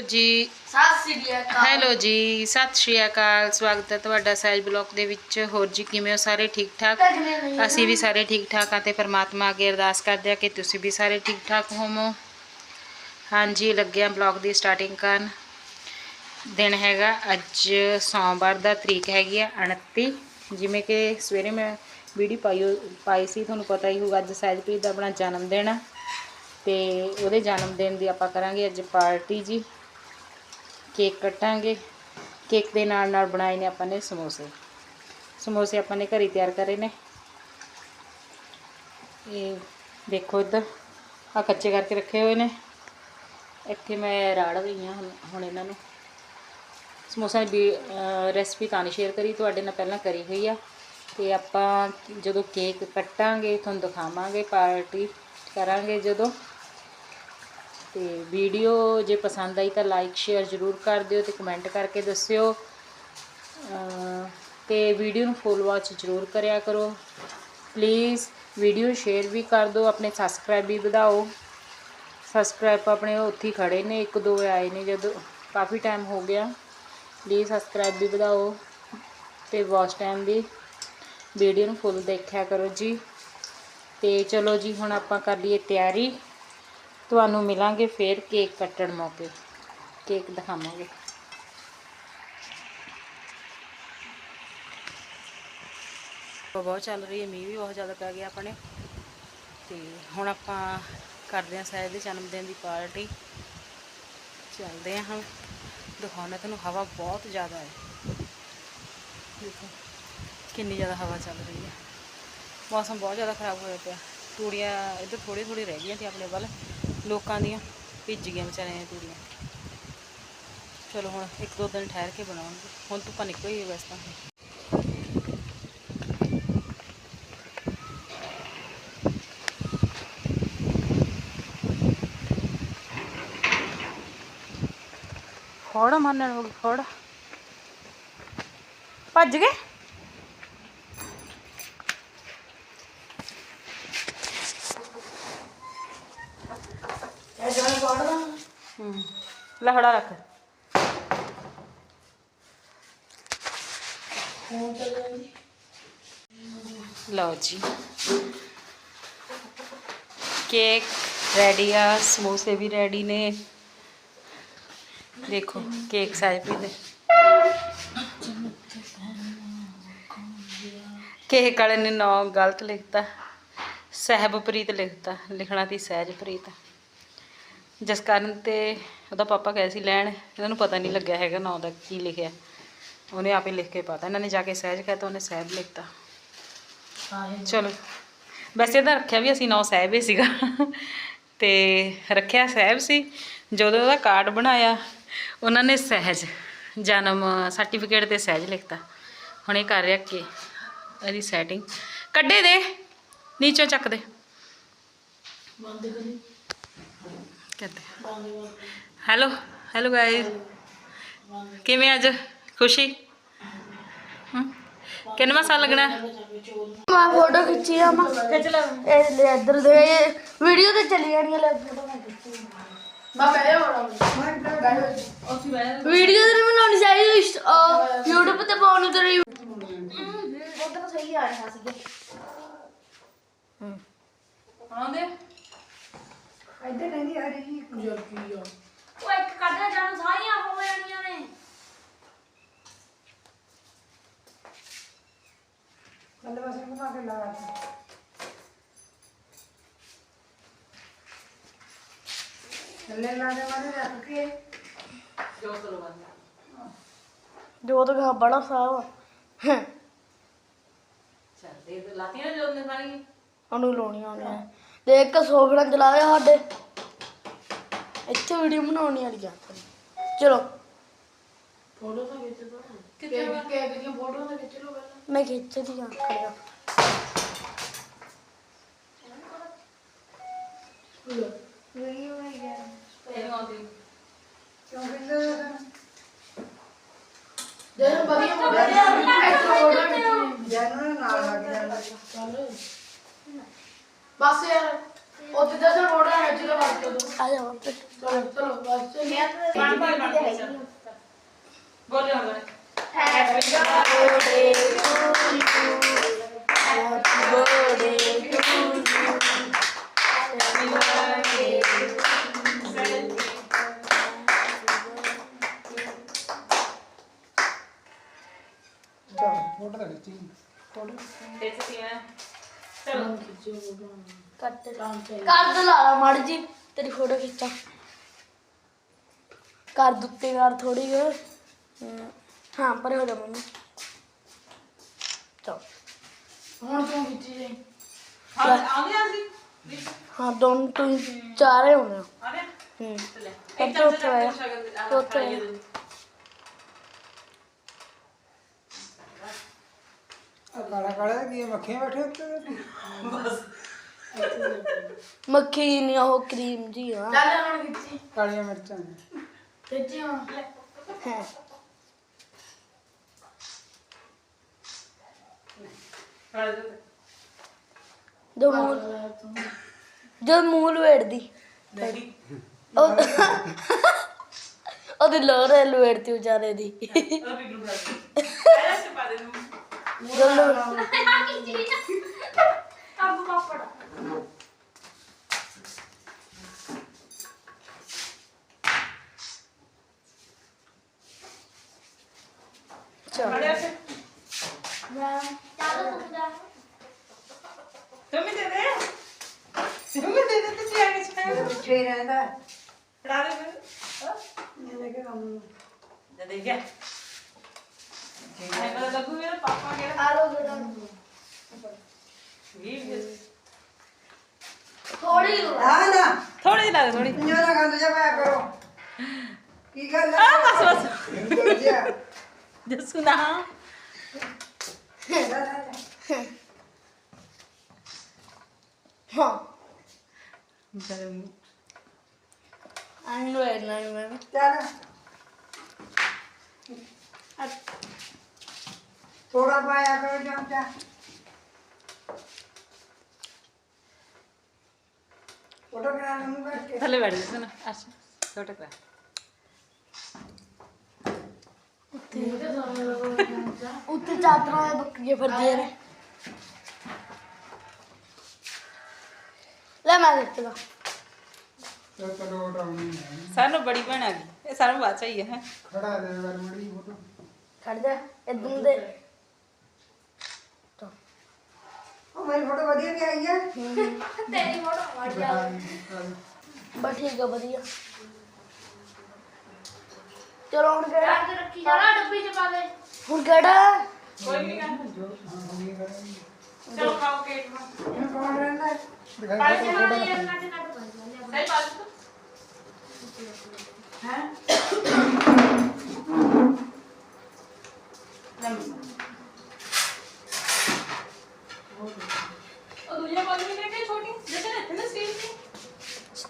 ਜੀ। ਸਤਿ ਸ੍ਰੀ ਅਕਾਲ। ਹੈਲੋ ਜੀ ਸਤਿ ਸ਼੍ਰੀ ਅਕਾਲ। ਸਵਾਗਤ ਹੈ ਤੁਹਾਡਾ ਸਹਿਜ ਬਲੌਗ ਦੇ ਵਿੱਚ। ਹੋਰ ਜੀ ਕਿਵੇਂ ਹੋ ਸਾਰੇ ਠੀਕ ਠਾਕ? ਅਸੀਂ ਵੀ ਸਾਰੇ ਠੀਕ ਠਾਕ ਆ ਤੇ ਪਰਮਾਤਮਾ ਅੱਗੇ ਅਰਦਾਸ ਕਰਦੇ ਆ ਕਿ ਤੁਸੀਂ ਵੀ ਸਾਰੇ ਠੀਕ ਠਾਕ ਹੋਵੋ। ਹਾਂਜੀ ਲੱਗਿਆ ਬਲੌਗ ਦੀ ਸਟਾਰਟਿੰਗ ਕਰਨ। ਦਿਨ ਹੈਗਾ ਅੱਜ ਸੋਮਵਾਰ ਦਾ ਤਰੀਕ ਹੈਗੀ ਆ 29 ਜਿਵੇਂ ਕਿ ਸਵੇਰੇ ਮੈਂ ਵੀਡੀਓ ਪਾਈ ਪਾਈ ਸੀ ਤੁਹਾਨੂੰ ਪਤਾ ਹੀ ਹੋਊਗਾ ਅੱਜ ਸਹਿਜਪ੍ਰੀਤ ਦਾ ਆਪਣਾ ਜਨਮ ਦਿਨ ਆ। ਤੇ ਉਹਦੇ ਜਨਮ ਦਿਨ ਦੀ ਆਪਾਂ ਕਰਾਂਗੇ ਅੱਜ ਪਾਰਟੀ ਜੀ। ਕੇਕ ਕੱਟਾਂਗੇ। ਕੇਕ ਦੇ ਨਾਲ ਨਾਲ ਬਣਾਏ ਨੇ ਆਪਾਂ ਨੇ ਸਮੋਸੇ। ਸਮੋਸੇ ਆਪਾਂ ਨੇ ਘਰੇ ਤਿਆਰ ਕਰੇ ਨੇ। ਇਹ ਦੇਖੋ ਇੱਧਰ ਆ ਕੱਚੇ ਕਰਕੇ ਰੱਖੇ ਹੋਏ ਨੇ। ਇੱਥੇ ਮੈਂ ਰਾੜ ਗਈ ਹਾਂ ਹੁਣ ਹੁਣ ਇਹਨਾਂ ਨੂੰ। ਸਮੋਸਾ ਦੀ ਰੈਸਪੀ ਤਾਂ ਨਹੀਂ ਸ਼ੇਅਰ ਕਰੀ, ਤੁਹਾਡੇ ਨਾਲ ਪਹਿਲਾਂ ਕਰੀ ਹੋਈ ਆ। ਤੇ ਆਪਾਂ ਜਦੋਂ ਕੇਕ ਕੱਟਾਂਗੇ, ਤੁਹਾਨੂੰ ਦਿਖਾਵਾਂਗੇ, ਪਾਰਟੀ ਕਰਾਂਗੇ ਜਦੋਂ। ਤੇ ਵੀਡੀਓ ਜੇ ਪਸੰਦ ਆਈ ਤਾਂ ਲਾਈਕ ਸ਼ੇਅਰ ਜ਼ਰੂਰ ਕਰ ਦਿਓ ਤੇ ਕਮੈਂਟ ਕਰਕੇ ਦੱਸਿਓ। ਅਹ ਤੇ ਵੀਡੀਓ ਨੂੰ ਫੁੱਲ ਵਾਚ ਜ਼ਰੂਰ ਕਰਿਆ ਕਰੋ। ਪਲੀਜ਼ ਵੀਡੀਓ ਸ਼ੇਅਰ ਵੀ ਕਰ ਦਿਓ, ਆਪਣੇ ਸਬਸਕ੍ਰਾਈਬ ਵੀ ਵਧਾਓ। ਸਬਸਕ੍ਰਾਈਬ ਆਪਣੇ ਉੱਥੇ ਹੀ ਖੜੇ ਨੇ, ਇੱਕ ਦੋ ਆਏ ਨੇ ਜਦੋਂ ਕਾਫੀ ਟਾਈਮ ਹੋ ਗਿਆ। ਪਲੀਜ਼ ਸਬਸਕ੍ਰਾਈਬ ਵੀ ਵਧਾਓ ਤੇ ਵਾਚ ਟਾਈਮ ਵੀ ਵੀਡੀਓ ਨੂੰ ਫੁੱਲ ਦੇਖਿਆ ਕਰੋ ਜੀ। ਤੇ ਚਲੋ ਜੀ, ਹੁਣ ਆਪਾਂ ਕਰ ਲਈਏ ਤਿਆਰੀ। ਤੁਹਾਨੂੰ ਮਿਲਾਂਗੇ ਫੇਰ ਕੇਕ ਕੱਟਣ ਮੌਕੇ। ਕੇਕ ਦਿਖਾਵਾਂਗੇ। ਹਵਾ ਬਹੁਤ ਚੱਲ ਰਹੀ ਹੈ, ਮੀਂਹ ਵੀ ਬਹੁਤ ਜ਼ਿਆਦਾ ਪੈ ਗਿਆ ਆਪਣੇ। ਤੇ ਹੁਣ ਆਪਾਂ ਕਰਦੇ ਹਾਂ ਸਹਿਜ ਦੇ ਜਨਮ ਦਿਨ ਦੀ ਪਾਰਟੀ। ਚੱਲਦੇ ਹਾਂ ਹੁਣ। ਦਿਖਾਉਣਾ ਤੁਹਾਨੂੰ, ਹਵਾ ਬਹੁਤ ਜ਼ਿਆਦਾ ਹੈ। ਦੇਖੋ, ਕਿੰਨੀ ਜ਼ਿਆਦਾ ਹਵਾ ਚੱਲ ਰਹੀ ਹੈ। ਮੌਸਮ ਬਹੁਤ ਜ਼ਿਆਦਾ ਖਰਾਬ ਹੋਇਆ ਪਿਆ। ਤੂੜੀਆਂ ਇੱਧਰ ਥੋੜੀ ਥੋੜੀ ਰਹਿ ਗਈਆਂ ਸੀ ਆਪਣੇ ਵੱਲ। ਲੋਕਾਂ ਦੀਆਂ ਭਿੱਜ ਗਈਆਂ ਵਿਚਾਰਿਆਂ ਦੀਆਂ ਤੂੜੀਆਂ। ਚਲੋ ਹੁਣ ਇੱਕ ਦੋ ਦਿਨ ਠਹਿਰ ਕੇ ਬਣਾਵਾਂਗੇ। ਹੁਣ ਧੁੱਪਾਂ ਨਿਕਲ ਗਈ ਵੈਸੇ ਤਾਂ। ਫੋੜ ਮੰਨਣ ਹੋ ਗਈ ਫੋੜ। ਭੱਜ ਗਏ ਇਹ ਜਦੋਂ ਪੜਦਾ ਹੂੰ ਲਹੜਾ ਰੱਖ। ਲਓ ਜੀ। ਕੇਕ ਰੈਡੀ ਆ, ਸਮੋਸੇ ਵੀ ਰੈਡੀ ਨੇ। ਦੇਖੋ, ਕੇਕ ਸਾਈਜ਼ ਵੀ ਦੇ। ਕੇਕ ਵਾਲੇ ਨੇ ਨਾਂ ਗਲਤ ਲਿਖਤਾ। ਸਹਿਬਪ੍ਰੀਤ ਲਿਖਤਾ, ਲਿਖਣਾ ਸੀ ਸਹਿਜਪ੍ਰੀਤ। ਜਿਸ ਕਾਰਨ ਤੇ ਉਹਦਾ ਪਾਪਾ ਗਏ ਸੀ ਲੈਣ ਇਹਨਾਂ ਨੂੰ ਪਤਾ ਨਹੀਂ ਲੱਗਿਆ ਹੈਗਾ ਨਾਂ ਦਾ ਕੀ ਲਿਖਿਆ। ਉਹਨੇ ਆਪੇ ਲਿਖ ਕੇ ਪਾਤਾ। ਇਹਨਾਂ ਨੇ ਜਾ ਕੇ ਸਹਿਜ ਕਹਿ ਤਾ ਉਹਨੇ ਸਹਿਬ ਲਿਖਤਾ। ਚਲੋ। ਵੈਸੇ ਤਾਂ ਰੱਖਿਆ ਵੀ ਅਸੀਂ ਨੌ ਸਾਹਿਬ ਹੀ ਸੀਗਾ। ਤੇ ਰੱਖਿਆ ਸਾਹਿਬ ਸੀ। ਜਦੋਂ ਉਹਦਾ ਕਾਰਡ ਬਣਾਇਆ ਉਹਨਾਂ ਨੇ ਸਹਿਜ ਜਨਮ ਸਰਟੀਫਿਕੇਟ ਤੇ ਸਹਿਜ ਲਿਖਤਾ। ਹੁਣ ਇਹ ਕਰ ਰਿਹਾ ਕਿ ਇਹਦੀ ਸੈਟਿੰਗ ਕੱਢੇ ਦੇ ਨੀਚੋਂ ਚੱਕ ਦੇ। ਕਰ ਹੈਲੋ ਹੈਲੋ ਗਾਇਸ ਕਿਵੇਂ ਅੱਜ? ਖੁਸ਼ੀ? ਕਿੰਨਵਾਂ ਸਾਲ ਲੱਗਣਾ? ਮੈਂ ਫੋਟੋ ਖਿੱਚੀ ਆ ਮੈਂ। ਖਿੱਚ ਲੈ ਇਹ ਲੈ ਇੱਧਰ ਦੇ ਵੀਡੀਓ ਤੇ ਚੱਲੀ ਜਾਣੀ ਲੈ ਫੋਟੋ ਮੈਂ ਖਿੱਚੀ ਮੈਂ ਪਹਿਲੇ ਹੋਣਾ ਵੀਡੀਓ ਤੇ ਬਣਾਉਣੀ ਚਾਹੀਦੀ YouTube ਤੇ ਪਾਉਣ ਨੂੰ ਤੇਰੀ ਉਧਰ ਸਹੀ ਆ ਰਿਹਾ ਸੀ। ਆਉਂਦੇ ਇੱਧਰ ਕਹਿੰਦੀ ਆ ਰਹੀ ਜਰਕੀ ਆ? ਉਹ ਇੱਕ ਕੱਢਿਆ ਜਾਣ ਸਾਰੀਆਂ ਹੋ ਜਾਣੀਆਂ ਨੇ। ਕੱਲ ਬਸ ਨੂੰ ਕੇ ਲਾ ਥੱਲੇ ਲਾ ਦੇ ਮਾਰੇ ਰੱਖ ਕੇ। ਜੋ ਕਰੋ ਬੰਦਾ ਜੋ ਤਾਂ ਬੜਾ ਸਾਹ ਚੱਲ ਦੇ ਲਾਤੀਆਂ ਨੇ ਜੋ ਨੇ ਸਾਰੀ ਉਹਨੂੰ ਲਾਉਣੀ ਆਉਣੀ ਆ ਦੇਖ ਕੇ ਸੋਫੜਾ ਚਲਾ ਦੇ ਸਾਡੇ ਇੱਥੇ ਵੀਡੀਓ ਬਣਾਉਣੀ ਵਾਲੀ ਆ ਚਲੋ ਫੋਟੋ ਤਾਂ ਖਿੱਚ ਦੋ ਕਿੱਥੇ ਕੇਕ ਦੀਆਂ ਫੋਟੋ ਤਾਂ ਖਿੱਚ ਲਓ ਪਹਿਲਾਂ ਮੈਂ ਖਿੱਚਦੀ ਆ ਖੜਿਆ ਵੀਡੀਓ ਬਣ ਗਿਆ ਇਹਨੂੰ ਆਉਂਦੀ ਕਿਉਂ ਕਹਿੰਦੇ ਜਦੋਂ ਇੱਕ ਫੋਟੋ ਖਿੱਚੀ ਜਨਰਲ ਨਾਲ ਲੱਗ ਜਾਂਦਾ ਚੱਲ ਬਸ ਯਾਰ ਉੱਥੇ ਦੱਸੋ ਫੋਟੋ ਖਿੱਚ ਕੇ ਬਾਤ ਕਰੋ ਆ ਜਾ ਚਲੋ ਚਲੋ ਬਸ। ਮੈਂ ਬੋਲਿਓ ਹੁਣ ਹੈਪੀ ਚਲੋ ਕੱਟ ਕਰ ਦੇ ਲਾਲਾ ਮੜ ਜੀ ਤੇਰੀ ਫੋਟੋ ਖਿੱਚਾਂ। ਕਰ ਦੁੱਤੇ ਕਰ ਥੋੜੀ ਜਿਹੀ ਹਾਂ ਪਰੇ ਹੋ ਜਾ ਮੈਨੂੰ ਚਲ। ਹੁਣ ਤੂੰ ਖਿੱਚੀ ਜਾਈ। ਹਾਂ ਆ ਗਿਆ ਸੀ। ਹਾਂ ਦੋਨ ਤੂੰ ਚਾਰੇ ਹੋਣੇ ਆ। ਹੂੰ ਲੈ। ਇੱਕ ਤਾਂ ਉੱਥੇ। ਆਇਆ ਤੇ ਉੱਥੇ ਆਇਆ। ਆ ਕਾਲਾ ਕਾਲਾ ਕੀ ਮੱਖੀਆਂ ਬੈਠੇ ਉੱਤੇ ਮੱਖੀ ਨਹੀਂ ਉਹ ਕਰੀਮ ਜੀ ਆ। ਚੱਲ ਹੁਣ ਖਿੱਚੀ। ਕਾਲੀਆਂ ਮਿਰਚਾਂ ਨੇ। ਖਿੱਚੀ ਹੁਣ। ਹਾਂ। ਜੋ ਮੂਲ ਜੋ ਮੂਲ ਵੇੜਦੀ। ਉਹ ਉਹਦੀ ਲੋਰ ਲਵੇੜਤੀ ਵਿਚਾਰੇ ਦੀ। ਚੱਲ ਤੂੰ ਜਾ ਤੁਮੀ ਦੇ ਦੇ ਤੁਮੀ ਦੇ ਦੇ ਤੁਸੀਂ ਆ ਕੇ ਚਾਹ ਪਿੱਛੇ ਰਹਿੰਦਾ ਫੜਾ ਦੇ ਫਿਰ ਇਹਨੇ ਕਿ ਕੰਮ ਦੇ ਦੇ ਗਿਆ ਮੈਂ ਕਹਾਂ ਲੱਗੂ ਮੇਰਾ ਪਾਪਾ ਕਿਹੜਾ ਆ ਲੋ ਬੇਟਾ ਵੀ ਥੋੜੀ ਲੋ ਆ ਨਾ ਥੋੜੀ ਜਿਹੀ। ਲਾ ਦੇ ਥੋੜੀ ਇੰਜੋ ਨਾ ਗੰਦ ਜਾ ਪਾਇਆ ਕਰੋ ਕੀ ਗੱਲ ਆ ਬਸ ਬਸ। ਬਸ ਜਸੂ ਨਾ ਹਾਂ। ਆਈ ਨੂੰ ਵੇੜਨਾ ਮੈਂ। ਚੱਲ। ਥੋੜਾ ਪਾਇਆ ਕਰੋ ਚਮਚਾ। ਫੋਟੋ ਕਰਾ ਲੂੰ ਕਰਕੇ ਥੱਲੇ ਬੈਠ ਜਸੂ ਨਾ ਅੱਛਾ ਛੋਟਾ ਕਰਾ। ਉੱਤੇ। ਚਾਦਰਾਂ ਦੇ ਬੱਕੀਆਂ ਫਿਰਦੀਆਂ ਨੇ। ਲੈ ਮੈਂ ਦਿੱਤਾ ਤੇ ਹੈ। ਸਾਨੂੰ ਬੜੀ ਭੈਣ ਆ ਗਈ। ਇਹ ਸਾਨੂੰ ਬਾਅਦ ਚਾਹੀਏ ਹੈ। ਖੜਾ ਦੇ ਵਰ ਮੜੀ ਫੋਟੋ। ਖੜ ਜਾ ਇਦੋਂ ਦੇ। ਉਹ ਮੇਰੀ ਫੋਟੋ ਵਧੀਆ ਵੀ ਆਈ ਹੈ ਤੇਰੀ ਫੋਟੋ ਮਾਰ ਜਾ ਬਸ ਠੀਕ ਆ ਵਧੀਆ ਚਲੋ ਹੁਣ ਕਿਹੜਾ ਰੱਖ ਰੱਖੀ ਜਾ ਡੱਬੀ ਚ ਪਾ ਦੇ ਹੁਣ ਕਿਹੜਾ ਕੋਈ ਨਹੀਂ ਕਰ ਜੋ ਹਾਂ ਹੋਣੀ ਕਰਾਂਗੇ ਚਲੋ ਖਾਓ ਕੇਕ ਨੂੰ ਇਹਨੂੰ ਕੌਣ ਰਹਿੰਦਾ ਦਿਖਾਈ ਪਾਣੀ ਦੇ ਚ ਫੋਟੋ ਨਾਲ ਇਹ ਕੱਟ ਕੱਟ ਪਾ ਦੇ ਸਹੀ ਬਾਤ ਤੂੰ ਉਹ ਦੂਜਾ ਬਾਲ ਵੀ ਲੈ ਕੇ ਛੋਟੀ ਜੈਸੇ ਇੱਥੇ ਨਾ ਸਟੀਲ ਦੀ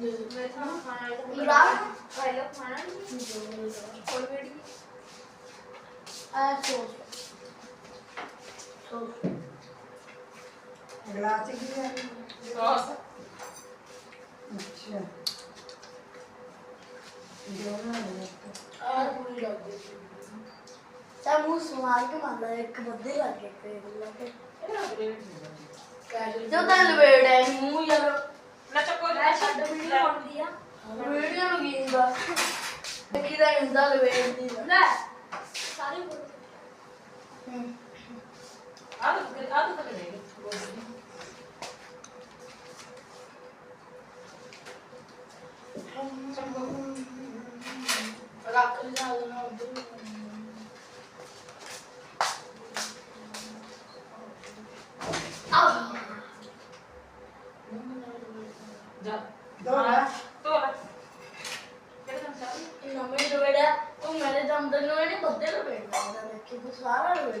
ਉੱਤੇ ਮੈਂ ਤੁਹਾਨੂੰ ਖਾਣਾ ਹੈ ਮਿਲਾ ਖਾਈ ਲਓ ਖਾਣਾ ਨਹੀਂ ਕੋਈ ਵੀਡੀ ਆ ਸੋਸ ਸੋਸ ਗਲਾਸ ਚ ਕੀ ਹੈ ਸੌਸ ਅੱਛਾ ਜੋ ਨਾ ਆ ਪੂਰੀ ਲੱਗ ਗਈ ਤਾਂ ਮੂੰਹ ਸਮਾਰ ਕੇ ਮੰਨਦਾ ਇੱਕ ਬੱਦੇ ਲੱਗ ਗਏ ਤੇ ਲੱਗੇ ਜੋ ਤਾਂ ਚੱਕੋ ਮੈਂ ਛੱਡ ਵੀਡੀਓ ਬਣਦੀ ਆ। ਵੀਡੀਓ ਨੂੰ ਕੀ ਹੁੰਦਾ? ਦੇਖੀ ਦਾ ਹੁੰਦਾ ਲਵੇੜ ਦੀ ਦਾ। ਲੈ ਸਾਰੀ ਫੋਟੋ ਹੂੰ। ਆ ਤਾਂ ਆ ਤਾਂ ਕਰੇ ਰੱਖ ਲਿਆ ਉਹਨਾਂ ਉਧਰ ਜਾ ਦੋ ਨਾ ਤੋ ਲੈ ਕਿ ਤੂੰ ਸਾਰਾ ਵੇੜ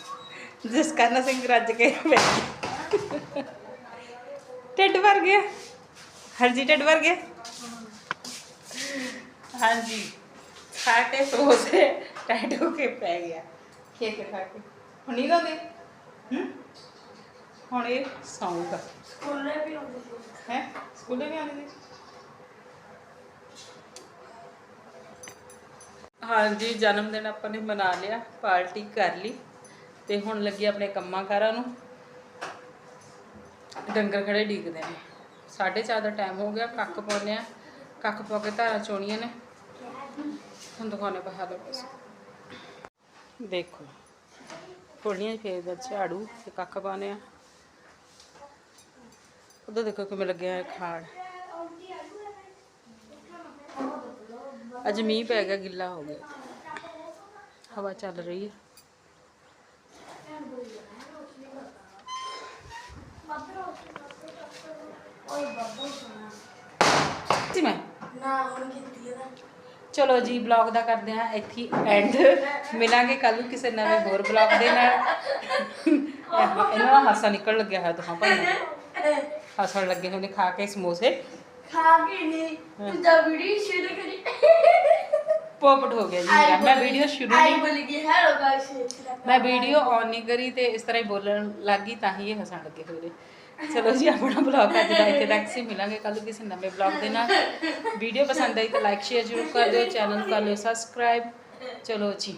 ਜਿਸ ਕਰਨ ਸਿੰਘ ਰੱਜ ਕੇ ਬੈਠ ਢਿੱਡ ਭਰ ਗਿਆ। ਹਰਜੀ ਢਿੱਡ ਭਰ ਗਿਆ? ਹਾਂਜੀ। ਸਮੋਸੇ ਟਾਈਟ ਹੋ ਕੇ ਪੈ ਗਿਆ। ਕੇਕ ਖਾ ਕੇ। ਹੁਣ ਨਹੀਂ ਲਾਉਂਦੇ? ਹੁਣ ਇਹ ਸੌਂਗਾ ਸਕੂਲੇ ਵੀ ਹੈ? ਸਕੂਲੇ ਵੀ ਆਉਂਦੇ ਹਾਂਜੀ ਜਨਮ ਦਿਨ ਆਪਾਂ ਨੇ ਮਨਾ ਲਿਆ ਪਾਰਟੀ ਕਰ ਲਈ। ਤੇ ਹੁਣ ਲੱਗੀ ਆਪਣੇ ਕੰਮਾਂ ਕਾਰਾਂ ਨੂੰ। ਡੰਗਰ ਖੜੇ ਡੀਕਦੇ ਨੇ। 4:30 ਦਾ ਟਾਈਮ ਹੋ ਗਿਆ, ਕੱਖ ਪਾਉਨੇ ਆ, ਕੱਖ ਪਾ ਕੇ ਧਾਰਾਂ ਚੋਣੀਆਂ ਨੇ। ਹੁਣ ਦੁਕਾਨੇ ਪਾ ਦੋ ਬਸ ਦੇਖੋ ਕੋਲੀਆਂ ਫੇਰ ਦਾ ਝਾੜੂ ਤੇ ਕੱਖ ਪਾਉਨੇ ਆ। ਉਧਰ ਦੇਖੋ ਕਿਵੇਂ ਲੱਗਿਆ ਹੈ ਖਾੜ ਅੱਜ ਮੀਂਹ ਪੈ ਗਿਆ, ਗਿੱਲਾ ਹੋ ਗਿਆ। ਹਵਾ ਚੱਲ ਰਹੀ ਹੈ ਓਏ ਬੱਬੂ ਸੁਣਾ ਜੀ ਨਾ ਹੁਣ ਕੀਤੀ ਚਲੋ ਜੀ ਬਲੌਗ ਦਾ ਕਰਦੇ ਹਾਂ ਇੱਥੇ ਐਂਡ ਮਿਲਾਂਗੇ ਕੱਲ ਕਿਸੇ ਨਵੇਂ ਹੋਰ ਬਲੌਗ ਦੇ ਨਾਲ। ਇਹਨਾਂ ਦਾ ਹਾਸਾ ਨਿਕਲ ਲੱਗਿਆ ਹੈ ਦੋਹਾਂ ਭਾਈਆਂ ਹੱਸਣ ਲੱਗੇ ਹੋਏ ਨੇ ਖਾ ਕੇ ਸਮੋਸੇ। ਖਾ ਕੇ ਨਹੀਂ ਤੂੰ ਵੀਡੀਓ ਸ਼ੁਰੂ ਕਰੀ। ਪੋਪਟ ਹੋ ਗਿਆ ਜੀ। ਮੇਰਾ ਮੈਂ ਵੀਡੀਓ ਸ਼ੁਰੂ ਆਈ ਨਹੀਂ ਬੋਲ ਗਈ ਹੈਲੋ ਗਾਇਸ ਮੈਂ ਵੀਡੀਓ ਔਨ ਨਹੀਂ ਕਰੀ ਤੇ ਇਸ ਤਰ੍ਹਾਂ ਹੀ ਬੋਲਣ ਲੱਗੀ ਤਾਂ ਹੀ ਇਹ ਹੱਸਣ ਲੱਗੇ ਹੋਏ ਨੇ। ਚਲੋ ਜੀ, ਆਪਣਾ ਬਲੌਗ ਅੱਜ ਦਾ ਇੱਥੇ ਤੱਕ ਸੀ। ਮਿਲਾਂਗੇ ਕੱਲ ਕਿਸੇ ਨਵੇਂ ਬਲੌਗ ਦੇ ਨਾਲ। ਵੀਡੀਓ ਪਸੰਦ ਆਈ ਤਾਂ ਲਾਈਕ ਸ਼ੇਅਰ ਜ਼ਰੂਰ ਕਰ ਦਿਓ ਚੈਨਲ ਕਰ ਲਿਓ ਸਬਸਕ੍ਰਾਈਬ ਚਲੋ ਜੀ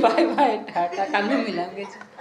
ਬਾਏ ਬਾਏ ਟਾਟਾ ਕੱਲ ਨੂੰ ਮਿਲਾਂਗੇ ਜੀ।